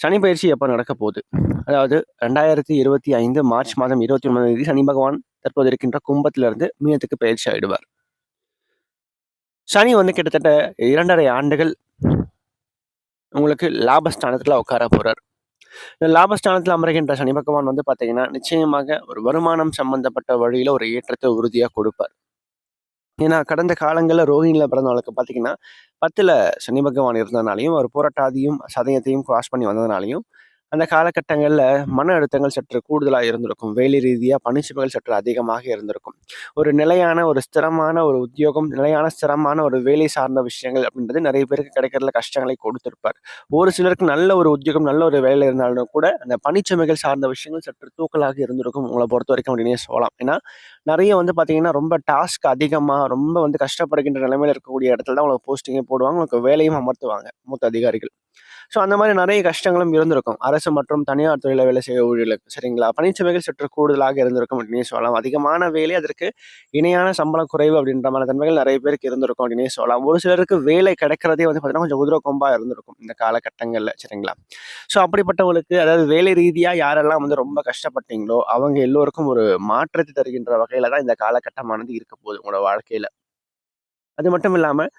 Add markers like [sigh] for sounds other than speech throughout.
சனி பயிற்சி எப்போ நடக்க போகுது? அதாவது ரெண்டாயிரத்தி இருபத்தி ஐந்து மார்ச் மாதம் இருபத்தி ஒன்பதாம் தேதி சனி பகவான் தற்போது இருக்கின்ற கும்பத்திலிருந்து மீனத்துக்கு பயிற்சி ஆயிடுவார். சனி வந்து கிட்டத்தட்ட இரண்டரை ஆண்டுகள் உங்களுக்கு லாபஸ்தானத்தில் உட்கார போகிறார் இந்த லாபஸ்தானத்தில் அமர்கின்ற சனி பகவான் வந்து பார்த்தீங்கன்னா நிச்சயமாக ஒரு வருமானம் சம்பந்தப்பட்ட வழியில் ஒரு ஏற்றத்தை உறுதியாக கொடுப்பார். ஏன்னா கடந்த காலங்களில் ரோஹிணியில் பிறந்தவங்களுக்கு பார்த்தீங்கன்னா பத்தில் சனி பகவான் இருந்ததுனாலையும் ஒரு போராட்டாதியும் சதயத்தையும் கிராஸ் பண்ணி வந்ததுனாலையும் அந்த காலகட்டங்களில் மன அழுத்தங்கள் சற்று கூடுதலாக இருந்திருக்கும். வேலை ரீதியாக பணிச்சுமைகள் சற்று அதிகமாக இருந்திருக்கும். ஒரு நிலையான ஒரு ஸ்திரமான ஒரு உத்தியோகம் நிலையான ஸ்திரமான ஒரு வேலை சார்ந்த விஷயங்கள் அப்படின்றது நிறைய பேருக்கு கிடைக்கிறதுல கஷ்டங்களை கொடுத்துருப்பார். ஒரு சிலருக்கு நல்ல ஒரு உத்தியோகம் நல்ல ஒரு வேலை இருந்தாலும் கூட அந்த பணிச்சுமைகள் சார்ந்த விஷயங்கள் சற்று தூக்கலாக இருந்திருக்கும். உங்களை பொறுத்த வரைக்கும் அப்படின்னே சொல்லலாம். ஏன்னா நிறைய வந்து பார்த்தீங்கன்னா ரொம்ப டாஸ்க் அதிகமாக ரொம்ப வந்து கஷ்டப்படுகின்ற நிலைமையில் இருக்கக்கூடிய இடத்துல தான் உங்களுக்கு போஸ்டிங்கே போடுவாங்க. உங்களுக்கு வேலையும் அமர்த்துவாங்க மூத்த அதிகாரிகள். ஸோ அந்த மாதிரி நிறைய கஷ்டங்களும் இருந்திருக்கும். அரசு மற்றும் தனியார் துறையில் வேலை செய்ய ஊழியர்களுக்கு சரிங்களா? பணிச்சுமைகள் சற்று கூடுதலாக இருந்திருக்கும் அப்படின்னே சொல்லலாம். அதிகமான வேலை அதற்கு இணையான சம்பளம் குறைவு அப்படின்ற மாதிரி தன்மைகள் நிறைய பேருக்கு இருந்திருக்கும் அப்படின்னே சொல்லலாம். ஒரு சிலருக்கு வேலை கிடைக்கிறதே வந்து பார்த்தீங்கன்னா கொஞ்சம் குதிரை இருந்திருக்கும் இந்த காலகட்டங்களில் சரிங்களா? ஸோ அப்படிப்பட்டவங்களுக்கு அதாவது வேலை ரீதியாக யாரெல்லாம் வந்து ரொம்ப கஷ்டப்பட்டீங்களோ அவங்க எல்லோருக்கும் ஒரு மாற்றத்தை தருகின்ற வகையில் தான் இந்த காலகட்டமானது இருக்க போகுது உங்களோட வாழ்க்கையில். அது மட்டும் இல்லாமல்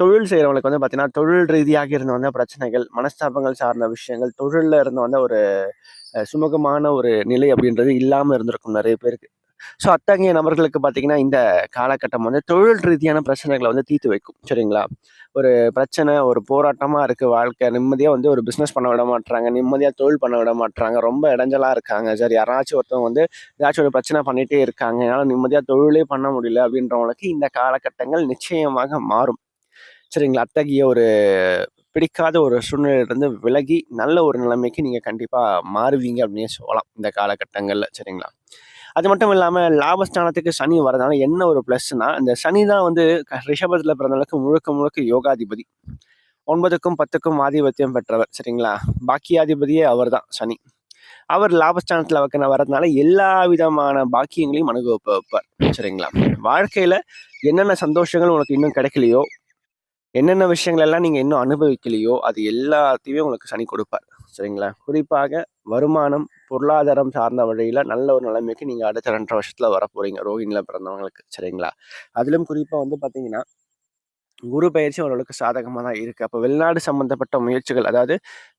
தொழில் செய்கிறவங்களுக்கு வந்து பார்த்தீங்கன்னா தொழில் ரீதியாக இருந்து வந்த பிரச்சனைகள் மனஸ்தாபங்கள் சார்ந்த விஷயங்கள் தொழிலில் இருந்து வந்த ஒரு சுமூகமான ஒரு நிலை அப்படின்றது இல்லாமல் இருந்திருக்கும் நிறைய பேருக்கு. ஸோ அத்தகைய நபர்களுக்கு பார்த்தீங்கன்னா இந்த காலகட்டம் வந்து தொழில் ரீதியான பிரச்சனைகளை வந்து தீர்த்து வைக்கும். சரிங்களா? ஒரு பிரச்சனை ஒரு போராட்டமாக இருக்குது வாழ்க்கை. நிம்மதியாக வந்து ஒரு பிஸ்னஸ் பண்ண விட மாட்டுறாங்க நிம்மதியாக தொழில் பண்ண விட மாட்டுறாங்க ரொம்ப இடைஞ்சலாக இருக்காங்க. சரி யாராச்சும் ஒருத்தவங்க வந்து ஏதாச்சும் ஒரு பிரச்சனை பண்ணிகிட்டே இருக்காங்க. என்னால் நிம்மதியாக தொழிலே பண்ண முடியல அப்படின்றவங்களுக்கு இந்த காலகட்டங்கள் நிச்சயமாக மாறும். சரிங்களா? அத்தகைய ஒரு பிடிக்காத ஒரு சூழ்நிலையிலிருந்து விலகி நல்ல ஒரு நிலைமைக்கு நீங்கள் கண்டிப்பாக மாறுவீங்க அப்படின்னே சொல்லலாம் இந்த காலகட்டங்களில். சரிங்களா? அது மட்டும் இல்லாமல் லாபஸ்தானத்துக்கு சனி வரதுனால என்ன ஒரு ப்ளஸ்னா இந்த சனி தான் வந்து ரிஷபத்தில் பிறந்தளவுக்கு முழுக்க முழுக்க யோகாதிபதி. ஒன்பதுக்கும் பத்துக்கும் ஆதிபத்தியம் பெற்றவர் சரிங்களா? பாக்கியாதிபதியே அவர் தான் சனி. அவர் லாபஸ்தானத்தில் வைக்கிற வரதுனால எல்லா விதமான பாக்கியங்களையும் அனுபவிப்பார் வைப்பார் சரிங்களா? வாழ்க்கையில் என்னென்ன சந்தோஷங்கள் உனக்கு இன்னும் கிடைக்கலையோ என்னென்ன விஷயங்கள் எல்லாம் நீங்கள் இன்னும் அனுபவிக்கலையோ அது எல்லாத்தையுமே உங்களுக்கு சனி கொடுப்பார். சரிங்களா? குறிப்பாக வருமானம் பொருளாதாரம் சார்ந்த வழியில் நல்ல ஒரு நிலைமைக்கு நீங்கள் அடுத்த ரெண்டரை வருஷத்தில் வர போகிறீங்க ரோஹிணியில் பிறந்தவங்களுக்கு. சரிங்களா? அதிலும் குறிப்பாக வந்து பார்த்தீங்கன்னா குரு பயிற்சி ஓரளவுக்கு சாதகமாக தான் இருக்குது அப்போ வெளிநாடு சம்மந்தப்பட்ட முயற்சிகள் அதாவது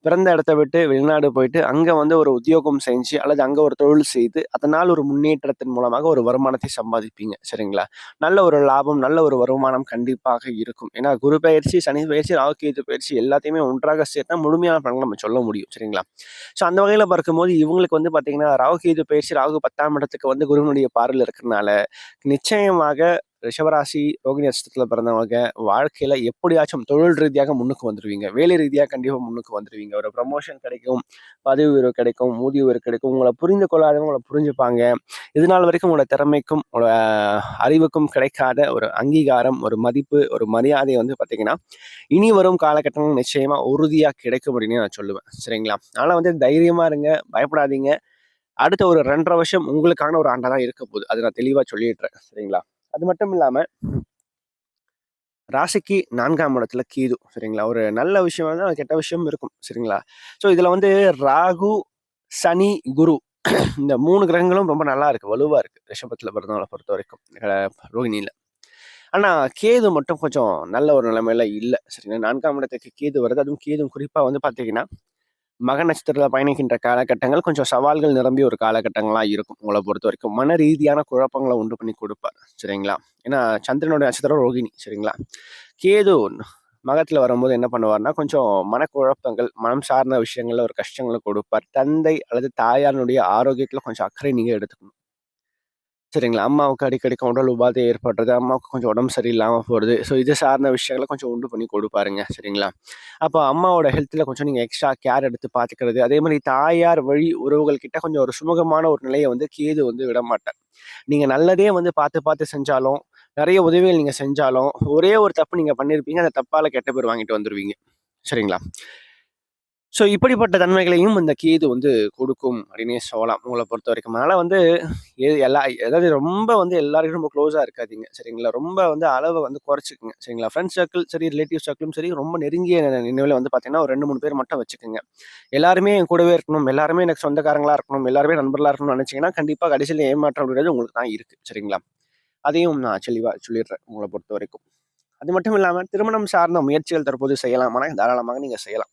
பிறந்த இடத்த விட்டு வெளிநாடு போயிட்டு அங்கே வந்து ஒரு உத்தியோகம் செஞ்சு அல்லது அங்கே ஒரு தொழில் செய்து அதனால் ஒரு முன்னேற்றத்தின் மூலமாக ஒரு வருமானத்தை சம்பாதிப்பீங்க. சரிங்களா? நல்ல ஒரு லாபம் நல்ல ஒரு வருமானம் கண்டிப்பாக இருக்கும். ஏன்னா குரு பயிற்சி சனி பயிற்சி ராகுகேது பயிற்சி எல்லாத்தையுமே ஒன்றாக சேர்த்தா முழுமையான பலன்கள் நம்ம சொல்ல முடியும். சரிங்களா? ஸோ அந்த வகையில் பார்க்கும்போது இவங்களுக்கு வந்து பார்த்தீங்கன்னா ராகுகேது பயிற்சி ராகு பத்தாம் இடத்துக்கு வந்து குருவனுடைய பார்வையில் இருக்கிறனால நிச்சயமாக ரிஷபராசி ரோகிணி நட்சத்திரத்தில் பிறந்தவங்க வாழ்க்கையில் எப்படியாச்சும் தொழில் ரீதியாக முன்னுக்கு வந்துடுவீங்க வேலை ரீதியாக கண்டிப்பாக முன்னுக்கு வந்துடுவீங்க ஒரு ப்ரமோஷன் கிடைக்கும் பதவி உயர்வு கிடைக்கும் ஊதிய உயர்வு கிடைக்கும். உங்களை புரிந்து கொள்ளாதவங்க உங்களை புரிஞ்சுப்பாங்க. இது நாள் வரைக்கும் உங்களோட திறமைக்கும் உங்களோட அறிவுக்கும் கிடைக்காத ஒரு அங்கீகாரம் ஒரு மதிப்பு ஒரு மரியாதை வந்து பார்த்தீங்கன்னா இனி வரும் காலகட்டங்கள் நிச்சயமாக உறுதியாக கிடைக்கும் அப்படின்னு நான் சொல்லுவேன். சரிங்களா? அதனால் வந்து தைரியமாக இருங்க பயப்படாதீங்க. அடுத்த ஒரு ரெண்டரை வருஷம் உங்களுக்கான ஒரு ஆண்டாக தான் இருக்க போகுது. அதை நான் தெளிவாக சொல்லிடுறேன். சரிங்களா? அது மட்டும் இல்லாமல் ராசிக்கு நான்காம் இடத்துல கீது சரிங்களா? ஒரு நல்ல விஷயம் இருந்தால் கெட்ட விஷயம் இருக்கும் சரிங்களா? ஸோ இதில் வந்து ராகு சனி குரு [clears throat] இந்த மூணு கிரகங்களும் ரொம்ப நல்லா இருக்கு வலுவாக இருக்கு ரிஷபத்தில் பிறந்தவங்களை பொறுத்த வரைக்கும் ரோஹிணியில் ஆனால் கேது மட்டும் கொஞ்சம் நல்ல ஒரு நிலைமையில இல்லை சரிங்களா? நான்காம் இடத்துக்கு கேது வருது அதுவும் கேது குறிப்பாக வந்து பார்த்தீங்கன்னா மக நட்சத்திரத்தில் பயணிக்கின்ற காலகட்டங்கள் கொஞ்சம் சவால்கள் நிரம்பிய ஒரு காலகட்டங்களாக இருக்கும் உங்களை பொறுத்த வரைக்கும். மன ரீதியான குழப்பங்களை உண்டு பண்ணி கொடுப்பார். சரிங்களா? ஏன்னா சந்திரனுடைய நட்சத்திரம் ரோகிணி. சரிங்களா? கேது மகத்தில் வரும்போது என்ன பண்ணுவார்னா கொஞ்சம் மனக்குழப்பங்கள் மனம் சார்ந்த விஷயங்களில் ஒரு கஷ்டங்களை கொடுப்பார். தந்தை அல்லது தாயாருடைய ஆரோக்கியத்தில் கொஞ்சம் அக்கறை நீங்கள் எடுத்துக்கணும். சரிங்களா? அம்மாவுக்கு அடிக்கடி உடல் உபாதை ஏற்படுறது அம்மாவுக்கு கொஞ்சம் உடம்பு சரியில்லாமல் போகிறது ஸோ இது சார்ந்த விஷயங்களை கொஞ்சம் உண்டு பண்ணி கொடுப்பாருங்க. சரிங்களா? அப்போ அம்மாவோட ஹெல்த்தில் கொஞ்சம் நீங்கள் எக்ஸ்ட்ரா கேர் எடுத்து பார்த்துக்கிறது அதே மாதிரி தாயார் வழி உறவுகள் கிட்ட கொஞ்சம் ஒரு சுமூகமான ஒரு நிலையை வந்து கேது வந்து விட மாட்டேன் நீங்கள் நல்லதே வந்து பார்த்து பார்த்து செஞ்சாலும் நிறைய உதவிகள் நீங்கள் செஞ்சாலும் ஒரே ஒரு தப்பு நீங்கள் பண்ணியிருப்பீங்க அந்த தப்பால் கெட்ட பேர் வாங்கிட்டு வந்துடுவீங்க சரிங்களா? ஸோ இப்படிப்பட்ட தன்மைகளையும் இந்த கேது வந்து கொடுக்கும் அப்படின்னே சொல்லலாம். உங்களை பொறுத்த வரைக்கும். அதனால் வந்து எது எல்லா அதாவது ரொம்ப வந்து எல்லாருக்கும் ரொம்ப க்ளோஸாக இருக்காதீங்க. சரிங்களா? ரொம்ப வந்து அளவை வந்து குறைச்சிக்கோங்க. சரிங்களா? ஃப்ரெண்ட்ஸ் சர்க்கிள் சரி ரிலேட்டிவ் சர்க்கிளும் சரி ரொம்ப நெருங்கிய நினைவில் வந்து பார்த்தீங்கன்னா ஒரு ரெண்டு மூணு பேர் மட்டும் வச்சுக்கோங்க. எல்லாருமே என் கூடவே இருக்கணும். எல்லாருமே எனக்கு சொந்தக்காரங்களாக இருக்கணும். எல்லாருமே நண்பர்களாக இருக்கணும்னு நினச்சிங்கன்னா கண்டிப்பாக கடைசியில் ஏமாற்றம் அப்படின்றது உங்களுக்கு தான் இருக்குது சரிங்களா? அதையும் நான் தெளிவாக சொல்லிடுறேன் உங்களை பொறுத்த வரைக்கும். அது மட்டும் இல்லாமல் திருமணம் சார்ந்த முயற்சிகள் தற்போது செய்யலாமானா தாராளமாக நீங்கள் செய்யலாம்.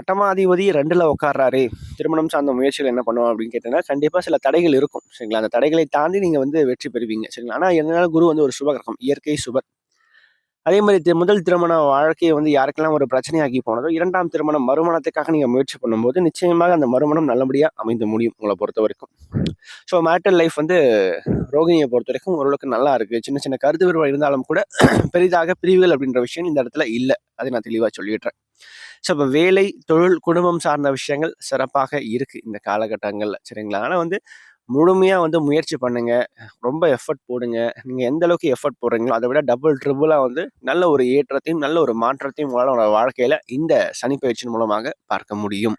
அட்டமாதிபதி ரெண்டில் உட்கார்றாரு திருமணம் சார்ந்த முயற்சிகள் என்ன பண்ணுவோம் அப்படின்னு கேட்டீங்கன்னா கண்டிப்பாக சில தடைகள் இருக்கும். சரிங்களா? அந்த தடைகளை தாண்டி நீங்கள் வந்து வெற்றி பெறுவீங்க. சரிங்களா? ஆனால் என்னால் குரு வந்து ஒரு சுபகிரகம் இயற்கை சுபர். அதே மாதிரி முதல் திருமண வாழ்க்கையை வந்து யாருக்கெல்லாம் ஒரு பிரச்சனையாகி போனதோ இரண்டாம் திருமணம் மறுமணத்துக்காக நீங்கள் முயற்சி பண்ணும்போது நிச்சயமாக அந்த மறுமணம் நல்லபடியாக அமைந்து முடியும் உங்களை பொறுத்த வரைக்கும். ஸோ மேட்டல் லைஃப் வந்து ரோகிணியை பொறுத்த வரைக்கும் ஓரளவுக்கு நல்லா இருக்குது சின்ன சின்ன கருத்து வேறுபாடு இருந்தாலும் கூட பெரிதாக பிரிவுகள் அப்படின்ற விஷயம் இந்த இடத்துல இல்லை. அதை நான் தெளிவாக சொல்லிடுறேன். ஸோ இப்போ வேலை தொழில் குடும்பம் சார்ந்த விஷயங்கள் சிறப்பாக இருக்குது இந்த காலகட்டங்களில் சரிங்களா? ஆனால் வந்து முழுமையாக வந்து முயற்சி பண்ணுங்க. ரொம்ப எஃபர்ட் போடுங்க. நீங்கள் எந்த அளவுக்கு எஃபர்ட் போடுறீங்களோ அதை விட டபுள் ட்ரிபிளாக வந்து நல்ல ஒரு ஏற்றத்தையும் நல்ல ஒரு மாற்றத்தையும் உங்களால் வாழ்க்கையில் இந்த சனிப்பயிற்சியின் மூலமாக பார்க்க முடியும்.